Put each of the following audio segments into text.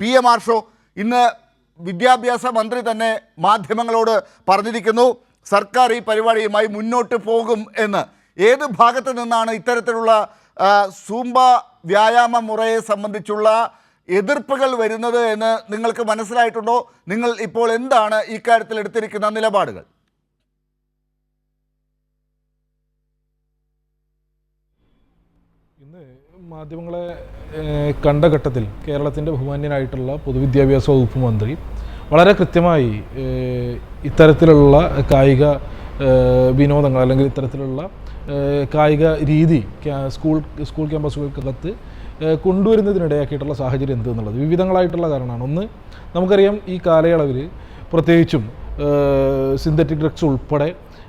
P M മാർഷോ ഇന്ന് വിദ്യാഭ്യാസ മന്ത്രി തന്നെ മാധ്യമങ്ങളോട് പറഞ്ഞിരിക്കുന്നു സർക്കാർ ഈ പരിപാടിയുമായി മുന്നോട്ട് പോകും എന്ന്. ഏത് ഭാഗത്ത് നിന്നാണ് ഇത്തരത്തിലുള്ള സൂമ്പ വ്യായാമ മുറയെ സംബന്ധിച്ചുള്ള എതിർപ്പുകൾ വരുന്നത് എന്ന് നിങ്ങൾക്ക് മനസ്സിലായിട്ടുണ്ടോ? നിങ്ങൾ ഇപ്പോൾ എന്താണ് ഇക്കാര്യത്തിൽ എടുത്തിരിക്കുന്ന നിലപാടുകൾ? ഇന്ന് മാധ്യമങ്ങളെ കണ്ട ഘട്ടത്തിൽ കേരളത്തിന്റെ ബഹുമാന്യനായിട്ടുള്ള പൊതുവിദ്യാഭ്യാസ വകുപ്പ് മന്ത്രി വളരെ കൃത്യമായി ഇത്തരത്തിലുള്ള കായിക വിനോദങ്ങൾ അല്ലെങ്കിൽ ഇത്തരത്തിലുള്ള കായിക രീതി സ്കൂൾ സ്കൂൾ ക്യാമ്പസുകൾക്കകത്ത് കൊണ്ടുവരുന്നതിനിടയാക്കിയിട്ടുള്ള സാഹചര്യം എന്തെന്നുള്ളത് വിവിധങ്ങളായിട്ടുള്ള കാരണമാണ്. ഒന്ന് നമുക്കറിയാം ഈ കാലയളവിൽ പ്രത്യേകിച്ചും സിന്തറ്റിക് ഡ്രഗ്സ് ഉൾപ്പെടെ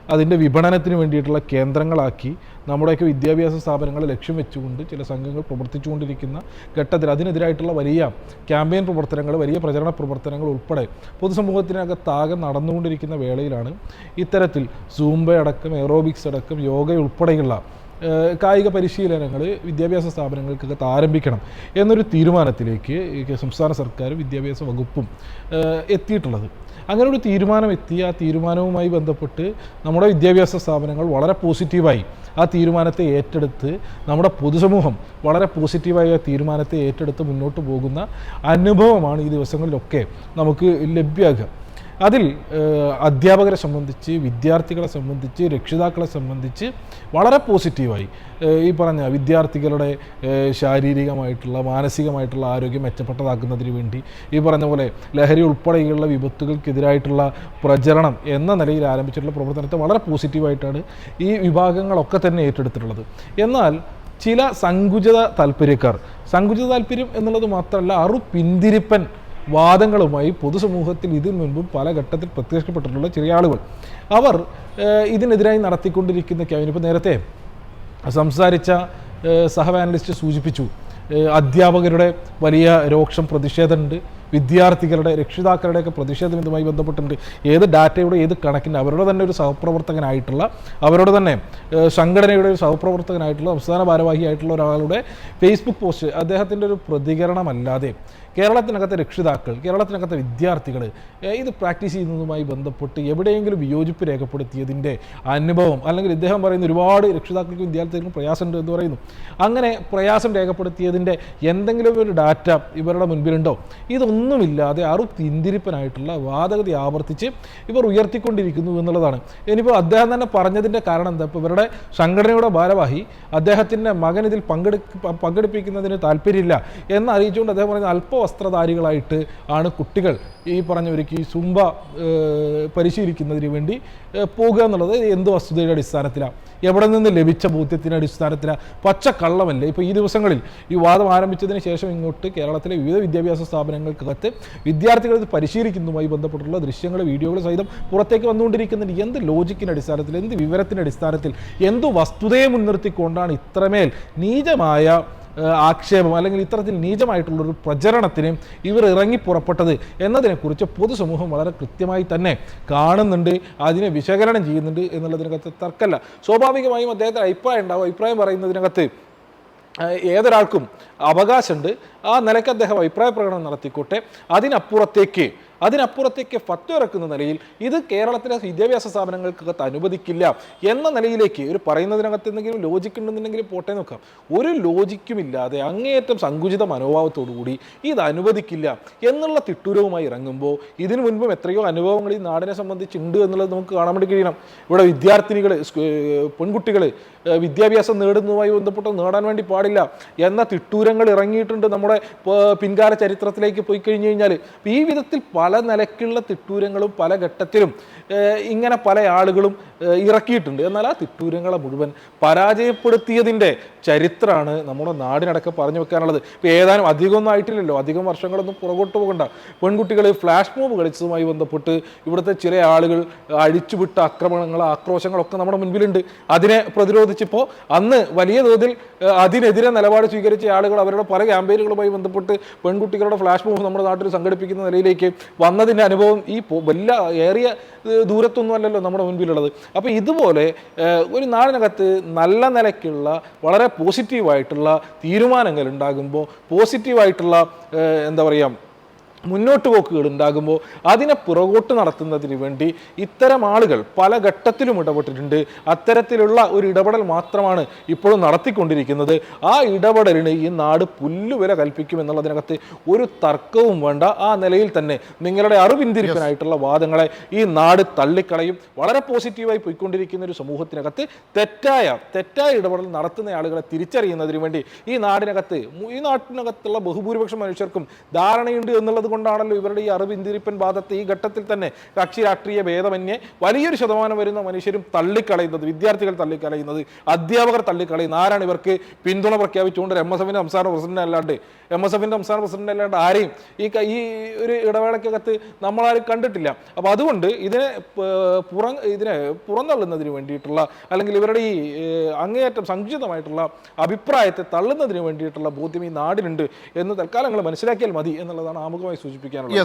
അതിന്റെ വിപണനത്തിന് വേണ്ടിയിട്ടുള്ള കേന്ദ്രങ്ങളാക്കി നമ്മുടെയൊക്കെ വിദ്യാഭ്യാസ സ്ഥാപനങ്ങളെ ലക്ഷ്യം വെച്ചുകൊണ്ട് ചില സംഘങ്ങൾ പ്രവർത്തിച്ചുകൊണ്ടിരിക്കുന്ന ഘട്ടത്തിൽ അതിനെതിരായിട്ടുള്ള വലിയ ക്യാമ്പയിൻ പ്രവർത്തനങ്ങൾ വലിയ പ്രചരണ പ്രവർത്തനങ്ങൾ ഉൾപ്പെടെ പൊതുസമൂഹത്തിനകത്താകെ നടന്നുകൊണ്ടിരിക്കുന്ന വേളയിലാണ് ഇത്തരത്തിൽ സൂംബ അടക്കം എറോബിക്സ് അടക്കം യോഗ ഉൾപ്പെടെയുള്ള കായിക പരിശീലനങ്ങൾ വിദ്യാഭ്യാസ സ്ഥാപനങ്ങൾക്കൊക്കെ ആരംഭിക്കണം എന്നൊരു തീരുമാനത്തിലേക്ക് സംസ്ഥാന സർക്കാരും വിദ്യാഭ്യാസ വകുപ്പും എത്തിയിട്ടുള്ളത്. അങ്ങനെ ഒരു തീരുമാനം എത്തി. ആ തീരുമാനവുമായി ബന്ധപ്പെട്ട് നമ്മുടെ വിദ്യാഭ്യാസ സ്ഥാപനങ്ങൾ വളരെ പോസിറ്റീവായി ആ തീരുമാനത്തെ ഏറ്റെടുത്ത് നമ്മുടെ പൊതുസമൂഹം വളരെ പോസിറ്റീവായി ആ തീരുമാനത്തെ ഏറ്റെടുത്ത് മുന്നോട്ട് പോകുന്ന അനുഭവമാണ് ഈ ദിവസങ്ങളിലൊക്കെ നമുക്ക് ലഭ്യമാകുക അതിൽ അധ്യാപകരെ സംബന്ധിച്ച് വിദ്യാർത്ഥികളെ സംബന്ധിച്ച് രക്ഷിതാക്കളെ സംബന്ധിച്ച് വളരെ പോസിറ്റീവായി. ഈ പറഞ്ഞ വിദ്യാർത്ഥികളുടെ ശാരീരികമായിട്ടുള്ള മാനസികമായിട്ടുള്ള ആരോഗ്യം മെച്ചപ്പെട്ടതാക്കുന്നതിന് വേണ്ടി ഈ പറഞ്ഞ പോലെ ലഹരി ഉൾപ്പെടെയുള്ള വിപത്തുകൾക്കെതിരായിട്ടുള്ള പ്രചരണം എന്ന നിലയിൽ ആരംഭിച്ചിട്ടുള്ള പ്രവർത്തനത്തെ വളരെ പോസിറ്റീവായിട്ടാണ് ഈ വിഭാഗങ്ങളൊക്കെ തന്നെ ഏറ്റെടുത്തിട്ടുള്ളത്. എന്നാൽ ചില സങ്കുചിത താല്പര്യക്കാർ സങ്കുചിത താല്പര്യം എന്നുള്ളത് മാത്രമല്ല അറു പിന്തിരിപ്പൻ വാദങ്ങളുമായി പൊതുസമൂഹത്തിൽ ഇതിനു മുൻപും പല ഘട്ടത്തിൽ പ്രത്യക്ഷപ്പെട്ടിട്ടുള്ള ചെറിയ ആളുകൾ. അവർ ഇതിനെതിരായി നടത്തിക്കൊണ്ടിരിക്കുന്ന ക്യാമ്പയിൻ ഇപ്പോൾ നേരത്തെ സംസാരിച്ച സഹവാനലിസ്റ്റ് സൂചിപ്പിച്ചു. അധ്യാപകരുടെ വലിയ രോക്ഷം പ്രതിഷേധമുണ്ട്. വിദ്യാർത്ഥികളുടെ രക്ഷിതാക്കളുടെയൊക്കെ പ്രതിഷേധം ഇതുമായി ബന്ധപ്പെട്ടിട്ടുണ്ട്. ഏത് ഡാറ്റയുടെ ഏത് കണക്കിന്റെ അവരുടെ തന്നെ ഒരു സഹപ്രവർത്തകനായിട്ടുള്ള അവരുടെ തന്നെ സംഘടനയുടെ ഒരു സഹപ്രവർത്തകനായിട്ടുള്ള സംസ്ഥാന ഭാരവാഹിയായിട്ടുള്ള ഒരാളുടെ ഫേസ്ബുക്ക് പോസ്റ്റ് അദ്ദേഹത്തിന്റെ ഒരു പ്രതികരണമല്ലാതെ കേരളത്തിനകത്തെ രക്ഷിതാക്കൾ കേരളത്തിനകത്തെ വിദ്യാർത്ഥികൾ ഇത് പ്രാക്ടീസ് ചെയ്യുന്നതുമായി ബന്ധപ്പെട്ട് എവിടെയെങ്കിലും വിയോജിപ്പ് രേഖപ്പെടുത്തിയതിന്റെ അനുഭവം അല്ലെങ്കിൽ ഇദ്ദേഹം പറയുന്ന ഒരുപാട് രക്ഷിതാക്കൾക്കും വിദ്യാർത്ഥികൾക്കും പ്രയാസമുണ്ട് എന്ന് പറയുന്നു. അങ്ങനെ പ്രയാസം രേഖപ്പെടുത്തിയതിന്റെ എന്തെങ്കിലും ഒരു ഡാറ്റ ഇവരുടെ മുൻപിലുണ്ടോ? ഇതൊന്നുമില്ലാതെ അറു പിന്തിരിപ്പനായിട്ടുള്ള വാദഗതി ആവർത്തിച്ച് ഇവർ ഉയർത്തിക്കൊണ്ടിരിക്കുന്നു എന്നുള്ളതാണ്. ഇനിയിപ്പോൾ അദ്ദേഹം തന്നെ പറഞ്ഞതിന്റെ കാരണം എന്താ? ഇപ്പോൾ ഇവരുടെ സംഘടനയുടെ ഭാരവാഹി അദ്ദേഹത്തിന്റെ മകൻ ഇതിൽ പങ്കെടുക്ക പങ്കെടുപ്പിക്കുന്നതിന് താല്പര്യമില്ല എന്ന് അറിയിച്ചുകൊണ്ട് അദ്ദേഹം പറയുന്നത് അല്പവസ്ത്രധാരികളായിട്ട് ആണ് കുട്ടികൾ ഈ പറഞ്ഞവർക്ക് ഈ സുംബ പരിശീലിക്കുന്നതിന് വേണ്ടി പോകുക എന്നുള്ളത് എന്ത് വസ്തുതയുടെ അടിസ്ഥാനത്തിലാണ് എവിടെ നിന്ന് ലഭിച്ച ബോധ്യത്തിന്റെ അടിസ്ഥാനത്തിലാണ് പച്ച കള്ളമല്ലേ ഇപ്പോൾ ഈ ദിവസങ്ങളിൽ ഈ വാദം ആരംഭിച്ചതിന് ശേഷം ഇങ്ങോട്ട് കേരളത്തിലെ വിവിധ വിദ്യാഭ്യാസ സ്ഥാപനങ്ങൾക്കകത്ത് വിദ്യാർത്ഥികൾ ഇത് പരിശീലിക്കുന്നതുമായി ബന്ധപ്പെട്ടുള്ള ദൃശ്യങ്ങൾ വീഡിയോകൾ സഹിതം പുറത്തേക്ക് വന്നുകൊണ്ടിരിക്കുന്നുണ്ട് എന്ത് ലോജിക്കിന്റെ അടിസ്ഥാനത്തിൽ എന്ത് വിവരത്തിന്റെ അടിസ്ഥാനത്തിൽ എന്ത് വസ്തുതയെ മുൻനിർത്തിക്കൊണ്ടാണ് ഇത്രമേൽ നീചമായ ആക്ഷേപം അല്ലെങ്കിൽ ഇത്തരത്തിൽ നീചമായിട്ടുള്ളൊരു പ്രചരണത്തിന് ഇവർ ഇറങ്ങി പുറപ്പെട്ടത് എന്നതിനെക്കുറിച്ച് പൊതുസമൂഹം വളരെ കൃത്യമായി തന്നെ കാണുന്നുണ്ട് അതിനെ വിശകലനം ചെയ്യുന്നുണ്ട് എന്നുള്ളതിനകത്ത് തർക്കമല്ല. സ്വാഭാവികമായും അദ്ദേഹത്തിന് അഭിപ്രായം ഉണ്ടാവും. അഭിപ്രായം പറയുന്നതിനകത്ത് ഏതൊരാൾക്കും അവകാശമുണ്ട്. ആ നിലയ്ക്ക് അദ്ദേഹം അഭിപ്രായ പ്രകടനം നടത്തിക്കോട്ടെ. അതിനപ്പുറത്തേക്ക് അതിനപ്പുറത്തേക്ക് ഫത്വ ഇറക്കുന്ന നിലയിൽ ഇത് കേരളത്തിലെ വിദ്യാഭ്യാസ സ്ഥാപനങ്ങൾക്കകത്ത് അനുവദിക്കില്ല എന്ന നിലയിലേക്ക് ഒരു പറയുന്നതിനകത്ത് എന്തെങ്കിലും ലോജിക്ക് ഉണ്ടെന്നുണ്ടെങ്കിൽ പോട്ടെ നോക്കാം. ഒരു ലോജിക്കുമില്ലാതെ അങ്ങേയറ്റം സങ്കുചിത മനോഭാവത്തോടു കൂടി ഇത് അനുവദിക്കില്ല എന്നുള്ള തിട്ടൂരവുമായി ഇറങ്ങുമ്പോൾ ഇതിനു മുൻപും എത്രയോ അനുഭവങ്ങൾ ഈ നാടിനെ സംബന്ധിച്ചുണ്ട് എന്നുള്ളത് നമുക്ക് കാണാൻ വേണ്ടി കഴിയണം. ഇവിടെ വിദ്യാർത്ഥിനികൾ പെൺകുട്ടികൾ വിദ്യാഭ്യാസം നേടുന്നതുമായി ബന്ധപ്പെട്ട് നേടാൻ വേണ്ടി പാടില്ല എന്ന തിട്ടൂരങ്ങൾ ഇറങ്ങിയിട്ടുണ്ട് നമ്മുടെ പിൻകാല ചരിത്രത്തിലേക്ക് പോയി കഴിഞ്ഞു കഴിഞ്ഞാൽ ഈ വിധത്തിൽ പല നിലക്കുള്ള തിട്ടൂരങ്ങളും പല ഘട്ടത്തിലും ഇങ്ങനെ പല ആളുകളും ഇറക്കിയിട്ടുണ്ട്. എന്നാൽ ആ തിട്ടൂരങ്ങളെ മുഴുവൻ പരാജയപ്പെടുത്തിയതിന്റെ ചരിത്രമാണ് നമ്മുടെ നാടിനടക്കം പറഞ്ഞു വെക്കാനുള്ളത്. ഇപ്പോൾ ഏതാനും അധികമൊന്നും ആയിട്ടില്ലല്ലോ. അധികം വർഷങ്ങളൊന്നും പുറകോട്ട് പോകണ്ട. പെൺകുട്ടികൾ ഫ്ലാഷ് മൂവ് കളിച്ചതുമായി ബന്ധപ്പെട്ട് ഇവിടുത്തെ ചില ആളുകൾ അഴിച്ചുവിട്ട ആക്രമണങ്ങൾ ആക്രോശങ്ങളൊക്കെ നമ്മുടെ മുൻപിലുണ്ട്. അതിനെ പ്രതിരോധിച്ചപ്പോൾ അന്ന് വലിയ തോതിൽ അതിനെതിരെ നിലപാട് സ്വീകരിച്ച ആളുകൾ അവരുടെ പല ക്യാമ്പയിനുകളുമായി ബന്ധപ്പെട്ട് പെൺകുട്ടികളുടെ ഫ്ലാഷ് മൂവ് നമ്മുടെ നാട്ടിൽ സംഘടിപ്പിക്കുന്ന നിലയിലേക്ക് വന്നതിന്റെ അനുഭവം ഈ വലിയ ഏറിയ ദൂരത്തൊന്നും അല്ലല്ലോ നമ്മുടെ മുൻപിലുള്ളത്. അപ്പോൾ ഇതുപോലെ ഒരു നാടിനകത്ത് നല്ല നിലയ്ക്കുള്ള വളരെ പോസിറ്റീവായിട്ടുള്ള തീരുമാനങ്ങൾ ഉണ്ടാകുമ്പോൾ പോസിറ്റീവായിട്ടുള്ള എന്താ പറയുക മുന്നോട്ട് പോക്കുകൾ ഉണ്ടാകുമ്പോൾ അതിനെ പുറകോട്ട് നടത്തുന്നതിന് വേണ്ടി ഇത്തരം ആളുകൾ പല ഘട്ടത്തിലും ഇടപെട്ടിട്ടുണ്ട്. അത്തരത്തിലുള്ള ഒരു ഇടപെടൽ മാത്രമാണ് ഇപ്പോഴും നടത്തിക്കൊണ്ടിരിക്കുന്നത്. ആ ഇടപെടലിന് ഈ നാട് പുല്ലുവില കൽപ്പിക്കും എന്നുള്ളതിനകത്ത് ഒരു തർക്കവും വേണ്ട. ആ നിലയിൽ തന്നെ നിങ്ങളുടെ അറിവിന്തിരിപ്പനായിട്ടുള്ള വാദങ്ങളെ ഈ നാട് തള്ളിക്കളയും. വളരെ പോസിറ്റീവായി പോയിക്കൊണ്ടിരിക്കുന്ന ഒരു സമൂഹത്തിനകത്ത് തെറ്റായ തെറ്റായ ഇടപെടൽ നടത്തുന്ന ആളുകളെ തിരിച്ചറിയുന്നതിന് വേണ്ടി ഈ നാടിനകത്ത് ഈ നാട്ടിനകത്തുള്ള ബഹുഭൂരിപക്ഷം മനുഷ്യർക്കും ധാരണയുണ്ട് എന്നുള്ളത് കൊണ്ടാണല്ലോ ഇവരുടെ ഈ അറിവിന്തിരിപ്പൻ വാദത്തെ ഈ ഘട്ടത്തിൽ തന്നെ കക്ഷി രാഷ്ട്രീയ ഭേദമന്യേ വലിയൊരു ശതമാനം വരുന്ന മനുഷ്യരും തള്ളിക്കളയുന്നത് വിദ്യാർത്ഥികൾ തള്ളിക്കളയുന്നത് അധ്യാപകർ തള്ളിക്കളയുന്നത്. ആരാണ് ഇവർക്ക് പിന്തുണ പ്രഖ്യാപിച്ചുകൊണ്ട് എം എസ് എഫിന്റെ സംസ്ഥാന പ്രസിഡന്റ് അല്ലാണ്ട് എം എസ് എഫിന്റെ സംസ്ഥാന പ്രസിഡന്റ് അല്ലാണ്ട് ആരെയും ഈ ഈ ഒരു ഇടവേളയ്ക്കകത്ത് നമ്മളാരും കണ്ടിട്ടില്ല. അപ്പോൾ അതുകൊണ്ട് ഇതിനെ പുറം ഇതിനെ പുറന്തള്ളുന്നതിന് വേണ്ടിയിട്ടുള്ള അല്ലെങ്കിൽ ഇവരുടെ ഈ അങ്ങേയറ്റം സങ്കുചിതമായിട്ടുള്ള അഭിപ്രായത്തെ തള്ളുന്നതിന് വേണ്ടിയിട്ടുള്ള ബോധ്യം ഈ നാടിനുണ്ട് എന്ന് തൽക്കാലം നിങ്ങൾ മനസ്സിലാക്കിയാൽ മതി എന്നുള്ളതാണ് ആമുഖമായി സൂചിപ്പിക്കാനുള്ളത് യെസ്